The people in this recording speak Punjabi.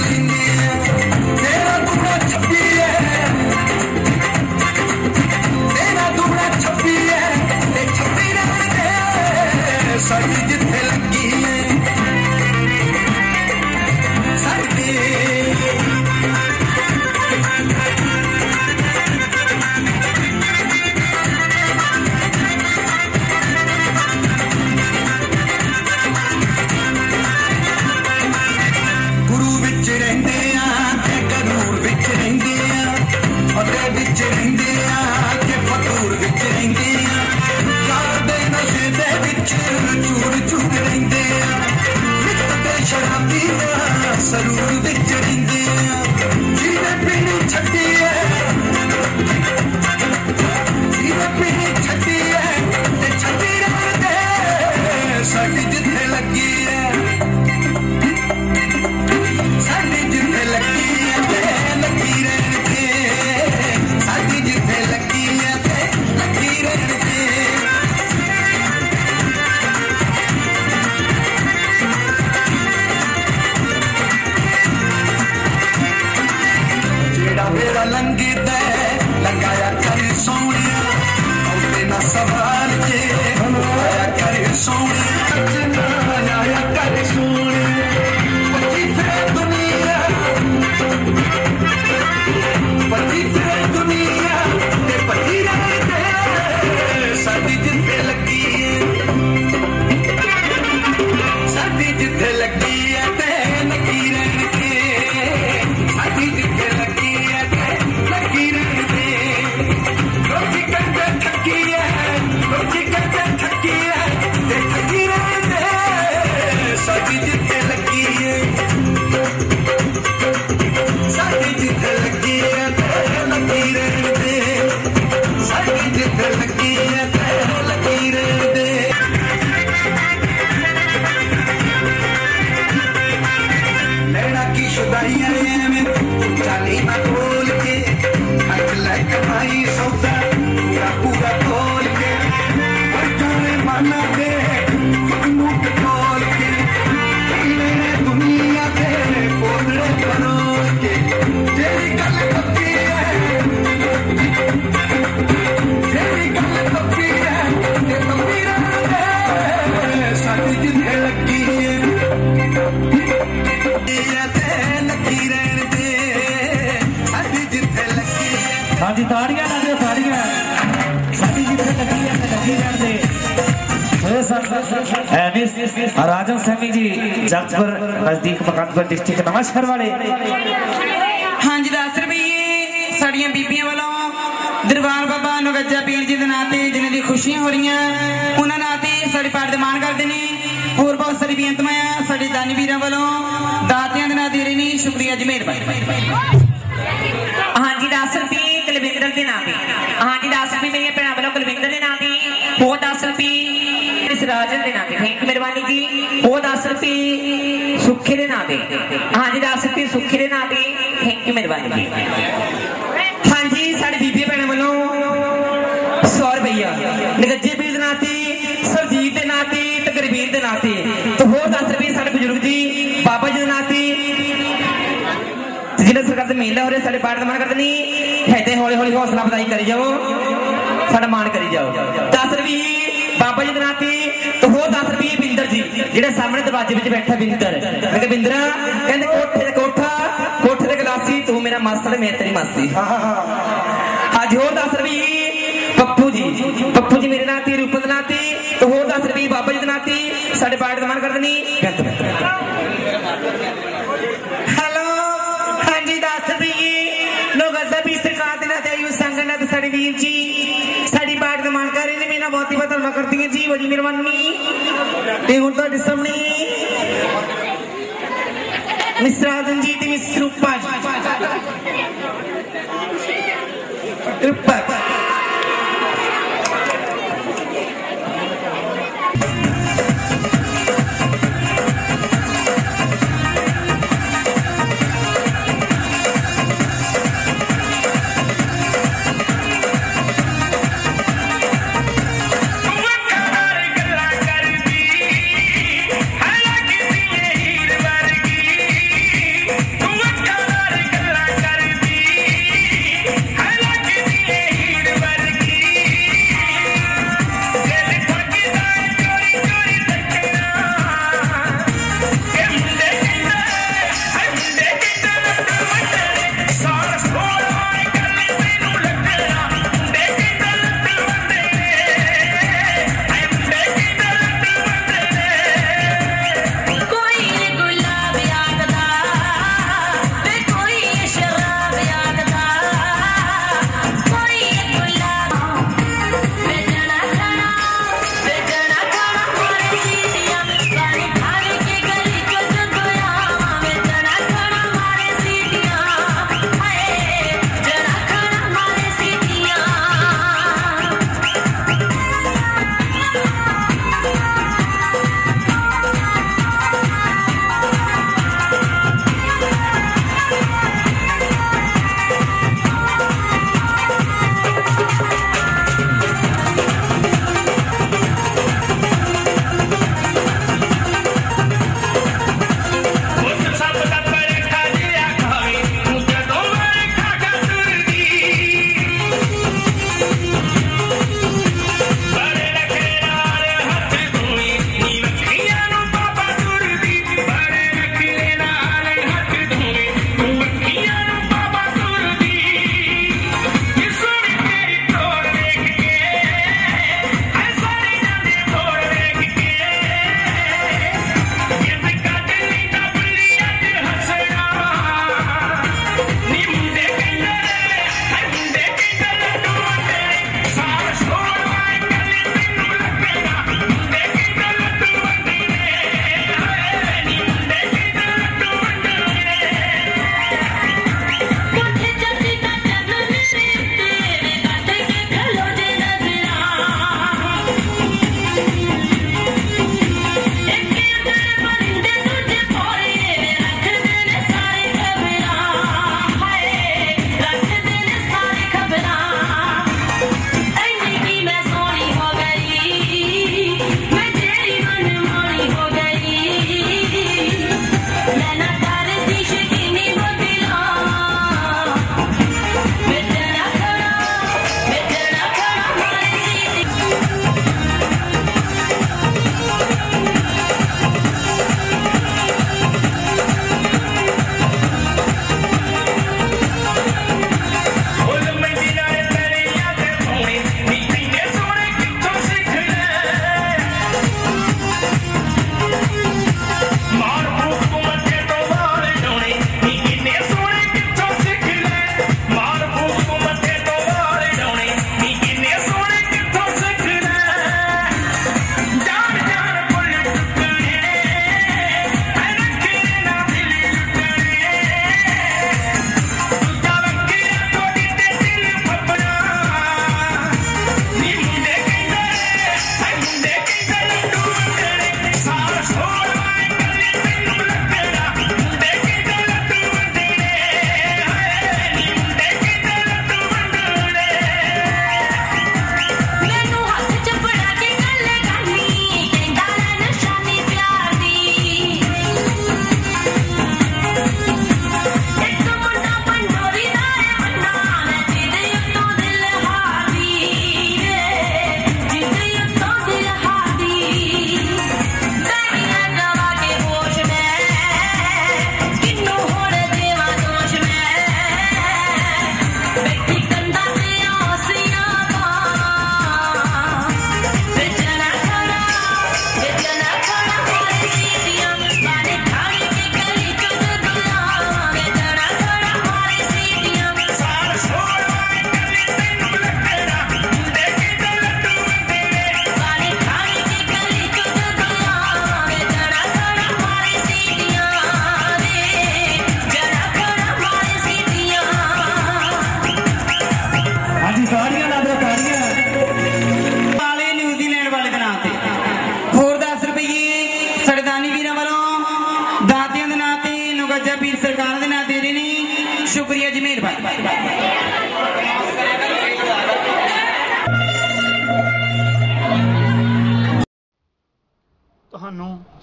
Thank you. ਹਾਂਜੀ, ਤਾੜੀਆਂ ਨਾਲ ਦਿਓ, ਤਾੜੀਆਂ। ਸਾਡੀ ਜੀ ਤੇ ਲੱਗੀ ਹੈ ਲੱਗੀ ਜਾਣ ਦੇ। राजन सैमी जी जगपुर नजदीक मकानपुर डिस्ट्रिक्ट नवाशहर वाले हाँ जी दस रुपये साड़िया बीबिया वालों ਦਰਬਾਰ ਬਾਬਾ ਨਗੱਜਾ ਪੀਰ ਜੀ ਦੇ ਨਾਂ ਤੇ ਜਿਨ੍ਹਾਂ ਦੀ ਖੁਸ਼ੀਆਂ ਹੋ ਰਹੀਆਂ, ਉਹਨਾਂ ਨਾਂ ਤੇ ਸਾਡੇ ਪਾਠ ਦੇ ਮਾਣ ਕਰਦੇ ਨੇ। ਹੋਰ ਬਹੁਤ ਸਾਰੀ ਬੇਨਤੀਆਂ ਸਾਡੇ ਦਾਨੀ ਵੀਰਾਂ ਵੱਲੋਂ ਦਾਤਿਆਂ ਦੇ ਨਾਂ ਦੇ ਰਹੇ ਨੇ, ਸ਼ੁਕਰੀਆ ਜੀ, ਮਿਹਰਬਾਨੀ। ਦੇ ਨਾਂ ਤੇ ਹਾਂਜੀ 10 ਰੁਪਏ ਮੇਰੀਆਂ ਭੈਣਾਂ ਵੱਲੋਂ ਕੁਲਵਿੰਦਰ ਦੇ ਨਾਂ ਤੇ ਹੋਰ 10 ਰੁਪਏ ਇਸ ਰਾਜਨ ਦੇ ਨਾਂ ਤੇ, ਥੈਂਕ ਯੂ ਮਿਹਰਬਾਨੀ ਜੀ ਹੋਰ 10 ਰੁਪਏ ਸੁੱਖੇ ਦੇ ਨਾਂ ਤੇ। ਹਾਂਜੀ 10 ਰੁਪਏ ਸੁੱਖੇ ਦੇ ਨਾਂ ਤੇ, ਥੈਂਕ ਯੂ ਮਿਹਰਬਾਨੀ ਜੀ। ਹਾਂਜੀ ਸਾਡੇ ਬੀਬੀ ਭੈਣਾਂ ਵੱਲੋਂ 100 ਰੁਪਈਆ, ਨਗੱਜੇ ਪੀਰ ਦੇ ਨਾਂ ਤੇ ਸਰਜੀਤ ਦੇ ਨਾਂ ਤੇ ਤੇ ਗੁਰਬੀਰ ਦੇ ਨਾਂ ਤੇ ਤੇ ਹੋਰ 10 ਰੁਪਏ ਸਾਡੇ ਬਜ਼ੁਰਗ ਜੀ ਬਾਬਾ ਜੀ ਦੇ ਨਾਂ ਤੇ ਤੇ ਜ਼ਿਲ੍ਹਾ ਸਰਕਾਰ ਦੇ ਮੇਲਾ ਹੋ ਰਿਹਾ ਸਾਡੇ ਪਾਠ ਦਾ ਮਾਣ ਕਰਦੇ ਨਹੀਂ ਹੈਦੇ ਹੌਲੀ ਹੌਲੀ ਹੌਸਲਾ ਵਧਾਈ ਕਰੀ ਜਾਓ। ਸਾਡਾ ਮਾਣ ਕਰੀ ਜਾਓ। 10 ਰੁਪਏ ਬਾਬਾ ਜੀ ਦੇ ਤੇ ਹੋਰ 10 ਰੁਪਏ ਬਿੰਦਰ ਜੀ, ਜਿਹੜਾ ਸਾਹਮਣੇ ਦਰਵਾਜ਼ੇ ਵਿੱਚ ਬੈਠਾ ਬਿੰਦਰ। ਮੈਂ ਕਿਹਾ, ਬਿੰਦਰਾ, ਕਹਿੰਦੇ ਕੋਠੇ ਤੇ ਕੋਠਾ, ਕੋਠੇ ਤੇ ਗਲਾਸੀ, ਤੂੰ ਮੇਰਾ ਮਾਸੜ, ਮੈਂ ਤੇਰੀ ਮਾਸੀ। ਅੱਜ ਹੋਰ 10 ਰੁਪਏ ਪੱਪੂ ਜੀ ਪੱਪੂ ਜੀ ਮੇਰੇ ਨਾਂ ਤੇ ਰੂਪ ਦੇ ਤੇ ਹੋਰ 10 ਰੁਪਏ ਬਾਬਾ ਜੀ ਦੇ ਨਾਂ ਤੇ, ਸਾਡੇ ਪਾਠ ਦਾ ਮਾਣ ਕਰਦੇ ਨਹੀਂ ਬੈਠ ਬੈਠ। ਸਾਡੇ ਵੀਰ ਜੀ, ਸਾਡੀ ਬਾਤ ਦਾ ਮਾਣ ਕਰ ਰਹੇ ਨੇ ਮੇਰਾ ਬਹੁਤ ਹੀ ਬਹੁਤ ਧੰਨਵਾਦ ਕਰਦੀ ਹਾਂ ਜੀ, ਬੜੀ ਮਿਹਰਬਾਨੀ। ਤੇ ਹੁਣ ਤੁਹਾਡੇ ਸਾਹਮਣੇ ਮਿਸ ਰਾਜਨ ਜੀ ਤੇ ਮਿਸ ਰੂਪਾ ਜੀ। ਰੂਪਾ।